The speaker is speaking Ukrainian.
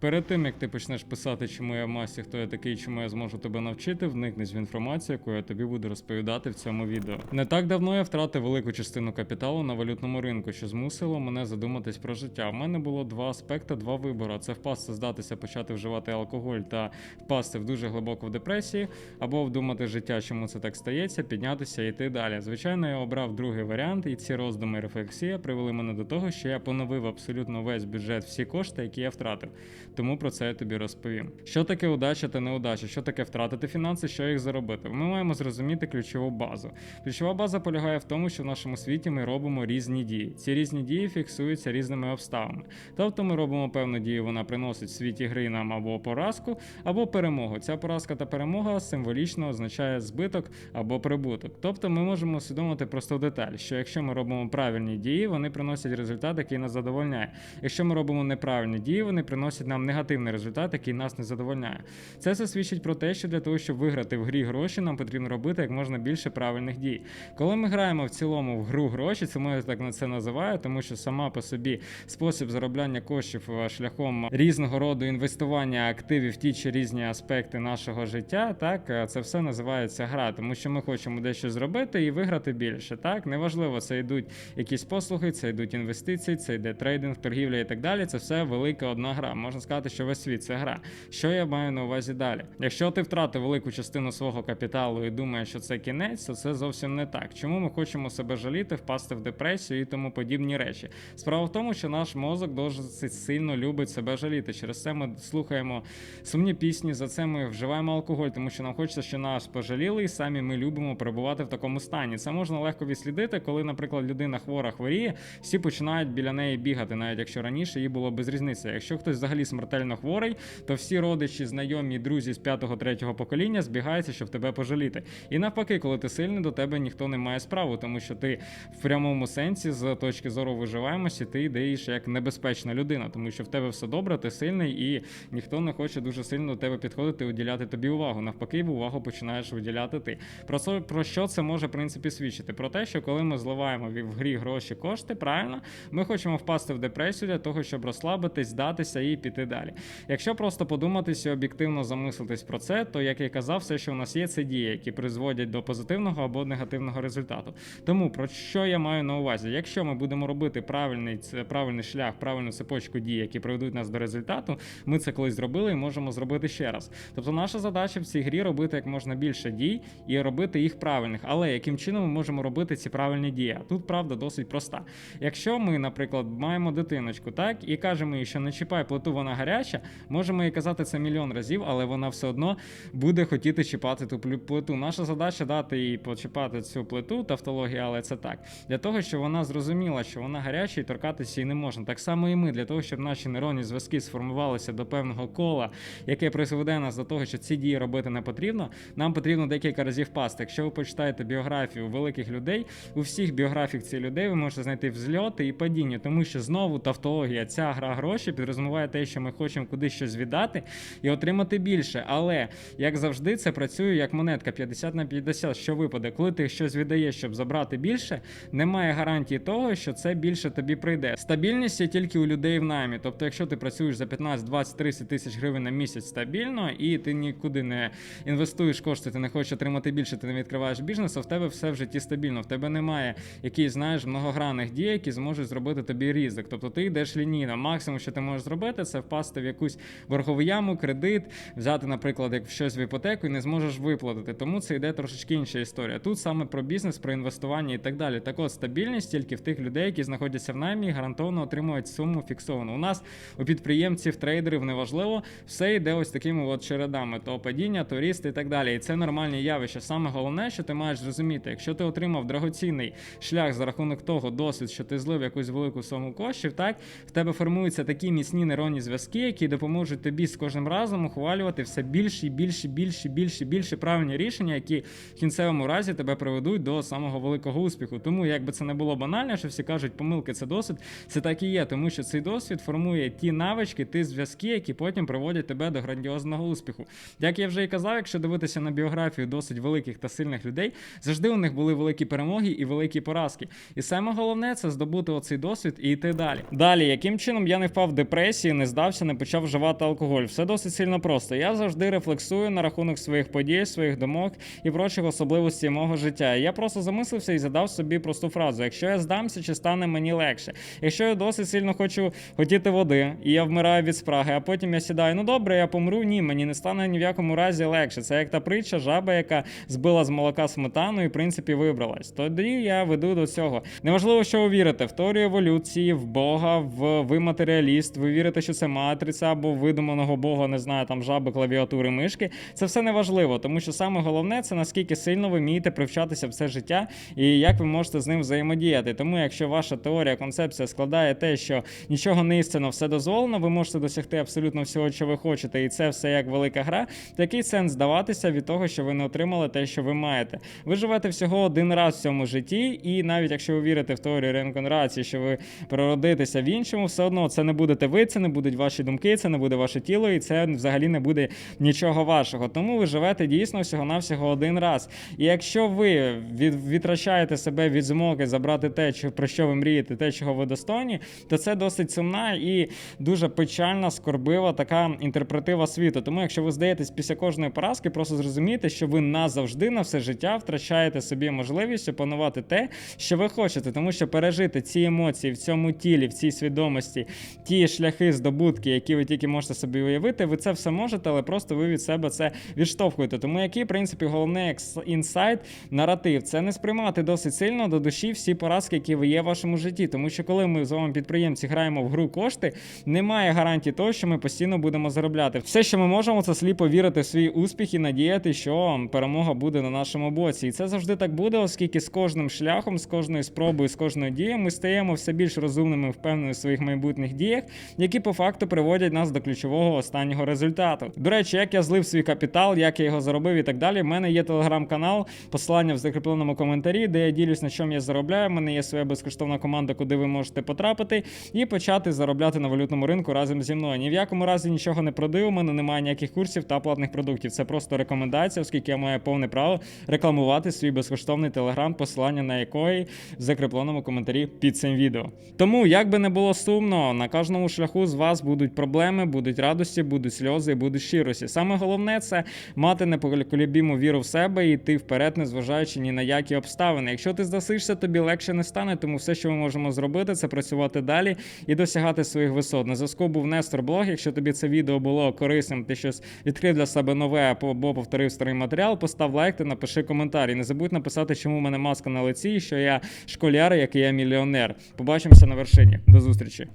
Перед тим як ти почнеш писати, чому я в масі, хто я такий, чому я зможу тебе навчити, вникнись в інформацію, яку я тобі буду розповідати в цьому відео. Не так давно я втратив велику частину капіталу на валютному ринку, що змусило мене задуматись про життя. В мене було два аспекти, два вибори: це впасти, здатися, почати вживати алкоголь та впасти в дуже глибоко в депресії, або вдумати життя, чому це так стається, піднятися і йти далі. Звичайно, я обрав другий варіант, і ці роздуми рефлексія привели мене до того, що я поновив абсолютно весь бюджет, всі кошти, які я втратив. Тому про це я тобі розповім. Що таке удача та неудача? Що таке втратити фінанси, що їх заробити? Ми маємо зрозуміти ключову базу. Ключова база полягає в тому, що в нашому світі ми робимо різні дії. Ці різні дії фіксуються різними обставинами. Тобто ми робимо певну дію, вона приносить в світі гри нам або поразку, або перемогу. Ця поразка та перемога символічно означає збиток або прибуток. Тобто ми можемо усвідомити просту деталь, що якщо ми робимо правильні дії, вони приносять результат, який нас задовольняє. Якщо ми робимо неправильні дії, вони приносять нам негативний результат, який нас не задовольняє. Це все свідчить про те, що для того, щоб виграти в грі гроші, нам потрібно робити як можна більше правильних дій. Коли ми граємо в цілому в гру гроші, це я так на це називаю, тому що сама по собі спосіб заробляння коштів е, шляхом різного роду інвестування активів в ті чи різні аспекти нашого життя, так е, це все називається гра, тому що ми хочемо дещо зробити і виграти більше. Так неважливо, це йдуть якісь послуги, це йдуть інвестиції, це йде трейдинг, торгівля і так далі. Це все велика одна гра. Можна сказати, що весь світ це гра. Що я маю на увазі далі? Якщо ти втратив велику частину свого капіталу і думаєш, що це кінець, то це зовсім не так. Чому ми хочемо себе жаліти, впасти в депресію і тому подібні речі? Справа в тому, що наш мозок досить сильно любить себе жаліти. Через це ми слухаємо сумні пісні, за це ми вживаємо алкоголь, тому що нам хочеться, що нас пожаліли, і самі ми любимо перебувати в такому стані. Це можна легко відслідити, коли, наприклад, людина хвора хворіє, всі починають біля неї бігати, навіть якщо раніше їй було без різниці. Якщо хтось взагалі смертельно хворий, то всі родичі, знайомі, друзі з п'ятого третього покоління збігаються, щоб тебе пожаліти. І навпаки, коли ти сильний, до тебе ніхто не має справу, тому що ти в прямому сенсі, з точки зору виживаємості, ти йдеш як небезпечна людина, тому що в тебе все добре, ти сильний, і ніхто не хоче дуже сильно до тебе підходити уділяти тобі увагу. Навпаки, увагу починаєш виділяти ти. Про це про що це може в принципі свідчити? Про те, що коли ми зливаємо в грі гроші кошти, правильно, ми хочемо впасти в депресію для того, щоб розслабитись, здатися і піти далі. Якщо просто подуматися об'єктивно замислитись про це, то як я казав, все, що у нас є, це дії, які призводять до позитивного або негативного результату. Тому про що я маю на увазі? Якщо ми будемо робити правильний правильний шлях, правильну цепочку дій, які приведуть нас до результату, ми це колись зробили і можемо зробити ще раз. Тобто, наша задача в цій грі робити як можна більше дій і робити їх правильних. Але яким чином ми можемо робити ці правильні дії? Тут правда досить проста. Якщо ми, наприклад, маємо дитиночку, так і кажемо їй, що не чіпай плиту, вона гаряча, можемо їй казати це мільйон разів, але вона все одно буде хотіти чіпати ту плиту. Наша задача дати їй почіпати цю плиту, тавтологія, але це так. Для того, щоб вона зрозуміла, що вона гаряча і торкатися її не можна. Так само і ми, для того, щоб наші нейронні зв'язки сформувалися до певного кола, яке призведе нас до того, що ці дії робити не потрібно. Нам потрібно декілька разів пасти. Якщо ви почитаєте біографію великих людей, у всіх біографіях цих людей ви можете знайти взльоти і падіння, тому що знову тавтологія, ця гра гроші підрозуміває те, що ми хочемо кудись щось віддати і отримати більше. Але як завжди, це працює як монетка 50 на 50, що випаде. Коли ти щось віддаєш, щоб забрати більше, немає гарантії того, що це більше тобі прийде. Стабільність є тільки у людей в наймі. Тобто, якщо ти працюєш за 15, 20, 30 тисяч гривень на місяць стабільно, і ти нікуди не інвестуєш кошти, ти не хочеш отримати більше, ти не відкриваєш бізнес, а в тебе все в житті стабільно. В тебе немає якісь, знаєш, многогранних дій, які зможуть зробити тобі ризик. Тобто ти йдеш лінійно. Максимум, що ти можеш зробити, це впасти в якусь боргову яму, кредит, взяти, наприклад, як щось в іпотеку і не зможеш виплатити. Тому це йде трошечки інша історія. Тут саме про бізнес, про інвестування і так далі. Так от стабільність тільки в тих людей, які знаходяться в наймі гарантовано отримують суму фіксовану. У нас у підприємців, трейдерів неважливо, все йде ось такими от чередами: то падіння, то ріст і так далі. І це нормальні явища. Саме головне, що ти маєш зрозуміти, якщо ти отримав дорогоцінний шлях за рахунок того досвід, що ти злив якусь велику суму коштів, так в тебе формуються такі міцні нейронні зв'язки, які допоможуть тобі з кожним разом ухвалювати все більше більше, більше, більше, більше правильні рішення, які в кінцевому разі тебе приведуть до самого великого успіху. Тому, як би це не було банально, що всі кажуть, помилки це досвід, це так і є, тому що цей досвід формує ті навички, ті зв'язки, які потім приводять тебе до грандіозного успіху. Як я вже і казав, якщо дивитися на біографію досить великих та сильних людей, завжди у них були великі перемоги і великі поразки. І саме головне це здобути оцей досвід і йти далі. Далі, яким чином я не впав в депресії, не здався. Здався, не почав вживати алкоголь. Все досить сильно просто. Я завжди рефлексую на рахунок своїх подій, своїх думок і прочих особливостей мого життя. Я просто замислився і задав собі просту фразу: якщо я здамся, чи стане мені легше? Якщо я досить сильно хочу хотіти води, і я вмираю від спраги, а потім я сідаю, ну добре, я помру. Ні, мені не стане ні в якому разі легше. Це як та притча, жаба, яка збила з молока сметану і в принципі вибралась. Тоді я веду до цього. Неважливо, що ви вірите в теорію еволюції, в Бога, в ви матеріаліст, ви вірите, що це матриця або видуманого Бога, не знаю, там жаби, клавіатури, мишки. Це все не важливо, тому що саме головне це наскільки сильно ви вмієте привчатися в це життя і як ви можете з ним взаємодіяти. Тому, якщо ваша теорія, концепція складає те, що нічого не істинно, все дозволено, ви можете досягти абсолютно всього, що ви хочете, і це все як велика гра. То який сенс здаватися від того, що ви не отримали те, що ви маєте? Ви живете всього один раз в цьому житті, і навіть якщо ви вірите в теорію реінкарнації, що ви прородитеся в іншому, все одно це не будете ви, це не будуть ваші думки, це не буде ваше тіло, і це взагалі не буде нічого вашого. Тому ви живете дійсно всього-навсього один раз. І якщо ви від, відтрачаєте себе від змоги забрати те, про що ви мрієте, те, чого ви достойні, то це досить сумна і дуже печальна, скорбива така інтерпретива світу. Тому, якщо ви здаєтесь після кожної поразки, просто зрозумійте, що ви назавжди на все життя втрачаєте собі можливість опанувати те, що ви хочете, тому що пережити ці емоції в цьому тілі, в цій свідомості, ті шляхи здобутки, які ви тільки можете собі уявити, ви це все можете, але просто ви від себе це відштовхуєте. Тому який, в принципі, головний інсайт, наратив, це не сприймати досить сильно до душі всі поразки, які ви є в вашому житті. Тому що коли ми з вами підприємці граємо в гру кошти, немає гарантії того, що ми постійно будемо заробляти. Все, що ми можемо, це сліпо вірити в свій успіх і надіяти, що перемога буде на нашому боці. І це завжди так буде, оскільки з кожним шляхом, з кожною спробою, з кожною дією ми стаємо все більш розумними, і впевненими в своїх майбутніх діях, які по факту приводять нас до ключового останнього результату. До речі, як я злив свій капітал, як я його заробив і так далі. В мене є телеграм-канал, посилання в закріпленому коментарі, де я ділюсь на чому я заробляю. У мене є своя безкоштовна команда, куди ви можете потрапити і почати заробляти на валютному ринку разом зі мною. Ні в якому разі нічого не продаю. У мене немає ніяких курсів та платних продуктів. Це просто рекомендація, оскільки я маю повне право рекламувати свій безкоштовний телеграм, посилання на якої в закріпленому коментарі під цим відео. Тому, як би не було сумно, на кожному шляху з вас будуть проблеми, будуть радості, будуть сльози, будуть щирості. Саме головне це мати непоколебіму віру в себе і йти вперед, незважаючи ні на які обставини. Якщо ти здасишся, тобі легше не стане, тому все, що ми можемо зробити, це працювати далі і досягати своїх висот. На зв'язку був Нестор Блог. Якщо тобі це відео було корисним, ти щось відкрив для себе нове або повторив старий матеріал, постав лайк та напиши коментар. І не забудь написати, чому в мене маска на лиці, і що я школяр, який я мільйонер. Побачимося на вершині. До зустрічі.